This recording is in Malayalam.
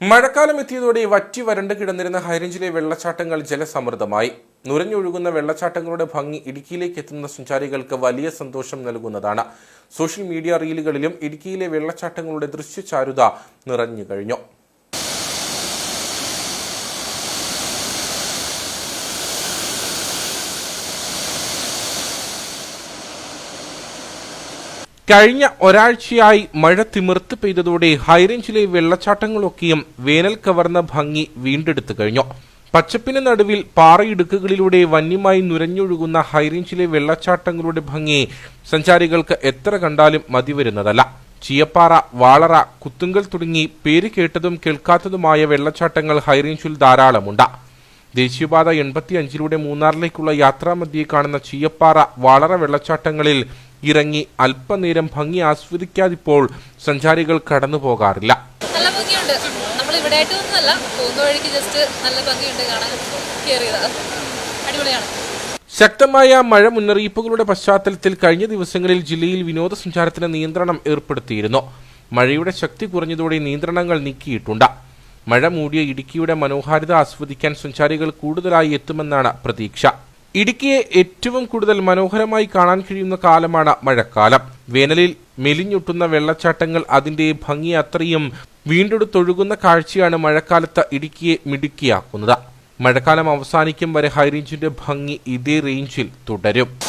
മഴക്കാലം എത്തിയതോടെ വറ്റി വരണ്ട് കിടന്നിരുന്ന ഹൈറേഞ്ചിലെ വെള്ളച്ചാട്ടങ്ങൾ ജലസമൃദ്ധമായി. നുരഞ്ഞൊഴുകുന്ന വെള്ളച്ചാട്ടങ്ങളുടെ ഭംഗി ഇടുക്കിയിലേക്ക് എത്തുന്ന സഞ്ചാരികൾക്ക് വലിയ സന്തോഷം നൽകുന്നതാണ്. സോഷ്യൽ മീഡിയ റീലുകളിലും ഇടുക്കിയിലെ വെള്ളച്ചാട്ടങ്ങളുടെ ദൃശ്യചാരുത നിറഞ്ഞു കഴിഞ്ഞു. കഴിഞ്ഞ ഒരാഴ്ചയായി മഴ തിമിർത്ത് പെയ്തതോടെ ഹൈറേഞ്ചിലെ വെള്ളച്ചാട്ടങ്ങളൊക്കെയും വേനൽ കവർന്ന ഭംഗി വീണ്ടെടുത്തു കഴിഞ്ഞു. പച്ചപ്പിന് നടുവിൽ പാറയിടുക്കുകളിലൂടെ വന്യമായി നുരഞ്ഞൊഴുകുന്ന ഹൈറേഞ്ചിലെ വെള്ളച്ചാട്ടങ്ങളുടെ ഭംഗി സഞ്ചാരികൾക്ക് എത്ര കണ്ടാലും മതിവരുന്നതല്ല. ചീയപ്പാറ വാളറ കുത്തുങ്കൽ തുടങ്ങി പേര് കേട്ടതും കേൾക്കാത്തതുമായ വെള്ളച്ചാട്ടങ്ങൾ ഹൈറേഞ്ചിൽ ധാരാളമുണ്ട്. ദേശീയപാത എൺപത്തി അഞ്ചിലൂടെ മൂന്നാറിലേക്കുള്ള യാത്രാമധ്യേ കാണുന്ന ചീയപ്പാറ വാളറ വെള്ളച്ചാട്ടങ്ങളിൽ ഇറങ്ങി അല്പനേരം ഭംഗി ആസ്വദിക്കാതിപ്പോൾ സഞ്ചാരികൾ കടന്നു പോകാറില്ല. നല്ല ഭംഗിയുണ്ട്. നമ്മൾ ഇവിടെ ആയിട്ട് ഒന്നല്ല പോകുന്ന വഴിക്ക് ജസ്റ്റ് നല്ല ഭംഗിയുണ്ട് കാണാൻ. കയറിയതാ അടിപൊളിയാണ്. ശക്തമായ മഴ മുന്നറിയിപ്പുകളുടെ പശ്ചാത്തലത്തിൽ കഴിഞ്ഞ ദിവസങ്ങളിൽ ജില്ലയിൽ വിനോദസഞ്ചാരത്തിന് നിയന്ത്രണം ഏർപ്പെടുത്തിയിരുന്നു. മഴയുടെ ശക്തി കുറഞ്ഞതോടെ നിയന്ത്രണങ്ങൾ നീക്കിയിട്ടുണ്ട്. മഴ മൂടിയ ഇടുക്കിയുടെ മനോഹാരിത ആസ്വദിക്കാൻ സഞ്ചാരികൾ കൂടുതലായി എത്തുമെന്നാണ് പ്രതീക്ഷ. ഇടുക്കിയെ ഏറ്റവും കൂടുതൽ മനോഹരമായി കാണാൻ കഴിയുന്ന കാലമാണ് മഴക്കാലം. വേനലിൽ മെലിഞ്ഞൊട്ടുന്ന വെള്ളച്ചാട്ടങ്ങൾ അതിന്റെ ഭംഗി അത്രയും വീണ്ടെടുത്തൊഴുകുന്ന കാഴ്ചയാണ് മഴക്കാലത്ത് ഇടുക്കിയെ മിടുക്കിയാക്കുന്നത്. മഴക്കാലം അവസാനിക്കും വരെ ഹൈറേഞ്ചിന്റെ ഭംഗി ഇതേ റേഞ്ചിൽ തുടരും.